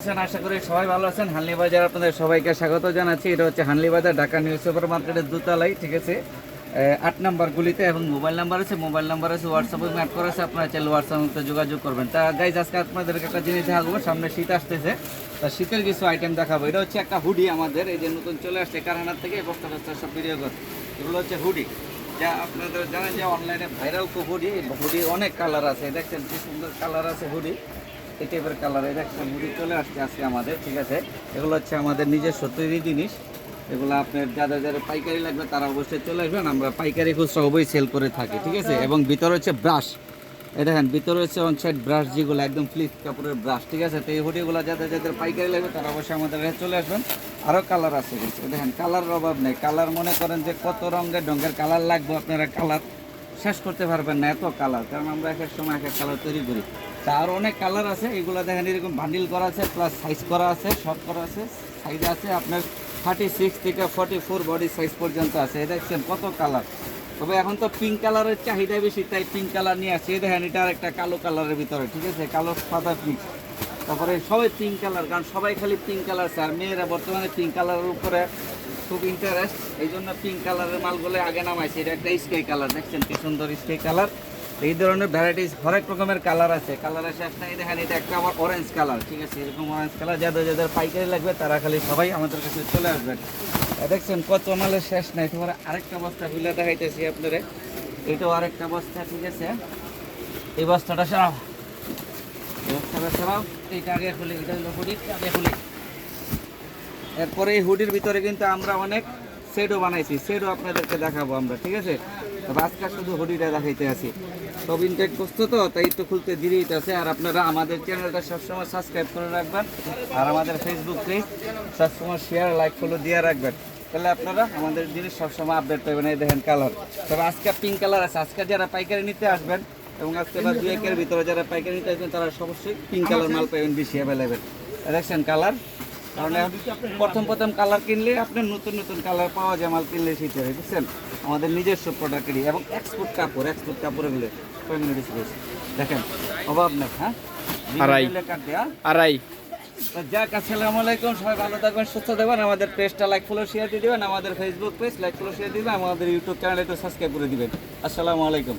আশা করি সবাই ভালো আছেন। হানলি বাজার আপনাদের সবাইকে স্বাগত জানাচ্ছি। এটা হচ্ছে হানলি বাজার, ঢাকা নিউজ সুপার মার্কেটের দোতলায়, ঠিক আছে? আট নাম্বার গুলিতে এবং মোবাইল নাম্বার আছে মোবাইল নাম্বার আছে হোয়াটসঅ্যাপে ম্যাপ করা আছে, আপনারা চাইলে হোয়াটসঅ্যাপে যোগাযোগ করবেন। তা গাইজ আজকে আপনাদেরকে একটা জিনিস দেখাবো, সামনে শীত আসতেছে, তা শীতের কিছু আইটেম দেখাবো। এটা হচ্ছে একটা হুডি আমাদের, এই যে নতুন চলে আসছে, কারখানার থেকে বস্তা বস্তা সব ভিডিও করে এগুলো হচ্ছে হুডি যা আপনাদের জানেন যে অনলাইনে ভাইরাল খুব হুডি হুডি অনেক কালার আছে। দেখছেন কি সুন্দর কালার আছে হুডি এই টাইপের কালার এই দেখছেন হুডি চলে আসছে আজকে আমাদের, ঠিক আছে? এগুলো হচ্ছে আমাদের নিজস্ব তৈরি জিনিস। এগুলো আপনার যাদের যাদের পাইকারি লাগবে, তারা অবশ্যই চলে আসবেন। আমরা পাইকারি খুচরা হবেই সেল করে থাকি, ঠিক আছে? এবং ভিতরে হচ্ছে ব্রাশ এই দেখেন, ভিতরে হচ্ছে অন সাইড ব্রাশ যেগুলো, একদম ফ্লিপ কাপড়ের ব্রাশ ঠিক আছে? তো এই হুডিগুলো যাদের যাদের পাইকারি লাগবে, তারা অবশ্যই আমাদের চলে আসবেন। আরও কালার আছে কিছু দেখেন কালারের অভাব নেই। কালার মনে করেন যে কত রঙের রঙের কালার লাগবে, আপনারা কালার শেষ করতে পারবেন না, এত কালার কারণ আমরা এক এক সময় এক এক কালার তৈরি করি। তা আরও অনেক কালার আছে, এগুলো দেখেন এরকম বান্ডিল করা আছে প্লাস সাইজ করা আছে শর্ট করা আছে সাইজ আছে, আপনার থার্টি সিক্স থেকে ফর্টি ফোর বডি সাইজ পর্যন্ত আছে। দেখছেন কত কালার। তবে এখন তো পিঙ্ক কালারের চাহিদা বেশি, তাই পিঙ্ক কালার নিয়ে আসছে। দেখেন, এটা একটা কালো কালারের ভিতরে, ঠিক আছে? কালো, সাদা পিঙ্ক তারপরে সবাই পিঙ্ক কালার কারণ সবাই খালি পিঙ্ক কালার আছে, আর মেয়েরা বর্তমানে পিঙ্ক কালারের উপরে খুব ইন্টারেস্ট এই জন্য পিঙ্ক কালারের মালগুলো আগে নামাইছে। এটা একটা স্কাই কালার দেখছেন কি সুন্দর স্কাই কালার এই ধরনের ভ্যারাইটিস হরেক রকমের কালার আছে। কালারের শেষ নাই দেখেন, এটা একটা আমার অরেঞ্জ কালার ঠিক আছে? এরকম অরেঞ্জ কালার যাদের যাদের পাইকারি লাগবে, তারা খালি সবাই আমাদের কাছে চলে আসবেন। দেখছেন, কত মালের শেষ নাই তোমার আরেকটা বস্তা খুলে দেখাইতেছি আপনাদের। এটাও আরেকটা বস্তা, ঠিক আছে? এই বস্তাটা এইটা আগে হুডি, আগে এরপরে এই হুডির ভিতরে কিন্তু আমরা অনেক সেটও বানাইছি। সেটও আপনাদেরকে দেখাবো আমরা, ঠিক আছে? আজকে শুধু হুডিটা দেখাইতে আছি। সব ইনটেক বস্তু তো, তাই তো খুলতে দেরি আছে। আর আপনারা আমাদের চ্যানেলটা সবসময় সাবস্ক্রাইব করে রাখবেন। আর আমাদের ফেসবুক পেজ সবসময় শেয়ার লাইক ফলো দিয়ে রাখবেন। তাহলে আপনারা আমাদের জিনিস সবসময় আপডেট পাবেন। এই দেখেন কালার তবে আজকে পিঙ্ক কালার আছে। আজকে যারা পাইকারি নিতে আসবেন, এবং আজকে বা দুই একের ভিতরে যারা পাইকারি নিতে আসবেন, তারা অবশ্যই পিঙ্ক কালার মাল পাবেন বেশি অ্যাভেলেবেল দেখছেন কালার কারণ প্রথম প্রথম কালার কিনলে আপনার নতুন নতুন কালার পাওয়া যায় মাল কিনলে সেটা হয় বুঝছেন? আমাদের নিজস্ব প্রোডাক্টেরই এবং এক্সপোর্ট কাপড় এক্সপোর্ট কয় মিনিট দেখেন অভাব নেই হ্যাঁ? আড়াই। আড়াই। যাক আসসালামু আলাইকুম সবাই ভালো থাকবেন সুস্থ থাকবেন। আমাদের পেজটা লাইক ফলো শেয়ার দিয়ে দিবেন। আমাদের Facebook page like follow share দিবেন। আমাদের ইউটিউব চ্যানেল একটু সাবস্ক্রাইব করে দিবেন। আসসালামু আলাইকুম।